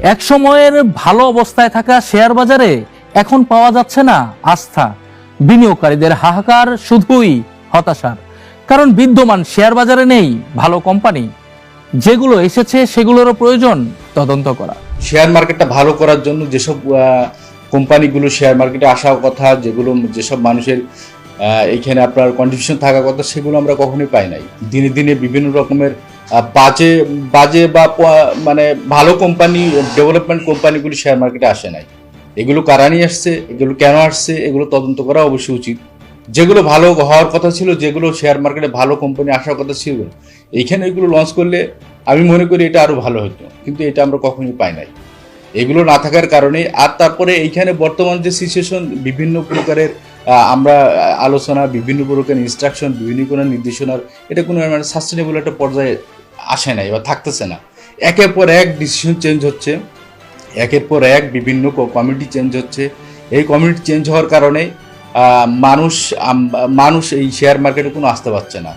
এক সময়ের ভালো অবস্থায় থাকা শেয়ার বাজারে এখন পাওয়া যাচ্ছে না আস্থা। বিনিয়োগকারীদের হাহাকার শুধুই হতাশার। কারণ বিদ্যমান শেয়ার বাজারে নেই ভালো কোম্পানি। যেগুলো এসেছে সেগুলোরও প্রয়োজন তদন্ত করা। শেয়ার মার্কেটটা ভালো করার জন্য যেসব কোম্পানিগুলো শেয়ার মার্কেটে আসার কথা যেগুলো যেসব মানুষের আহ, এইখানে আপনার কন্ট্রিবিউশন থাকার কথা সেগুলো আমরা কখনোই পাই নাই। দিনে দিনে বিভিন্ন রকমের বাজে বাজে বা মানে ভালো কোম্পানি ডেভেলপমেন্ট কোম্পানিগুলি শেয়ার মার্কেটে আসে নাই। এগুলো কারা নিয়ে আসছে, এগুলো কেন আসছে, এগুলো তদন্ত করা অবশ্যই উচিত। যেগুলো ভালো হওয়ার কথা ছিল, যেগুলো শেয়ার মার্কেটে ভালো কোম্পানি আসার কথা ছিল, এইখানে এগুলো লঞ্চ করলে আমি মনে করি এটা আরও ভালো হতো। কিন্তু এটা আমরা কখনোই পাই নাই। এগুলো না থাকার কারণে, আর তারপরে এইখানে বর্তমান যে সিচুয়েশন বিভিন্ন প্রকারের আমরা আলোচনা, বিভিন্ন প্রকার ইনস্ট্রাকশন বিভিন্ন কোনো নির্দেশনার, এটা কোনো মানে সাস্টেনেবল একটা পর্যায়ে আসে নাই বা থাকতেছে না। একের পর এক ডিসিশন চেঞ্জ হচ্ছে, একের পর এক বিভিন্ন কমিটি চেঞ্জ হচ্ছে। এই কমিটি চেঞ্জ হওয়ার কারণে মানুষ মানুষ এই শেয়ার মার্কেটে কোনো আসতে পারছে না।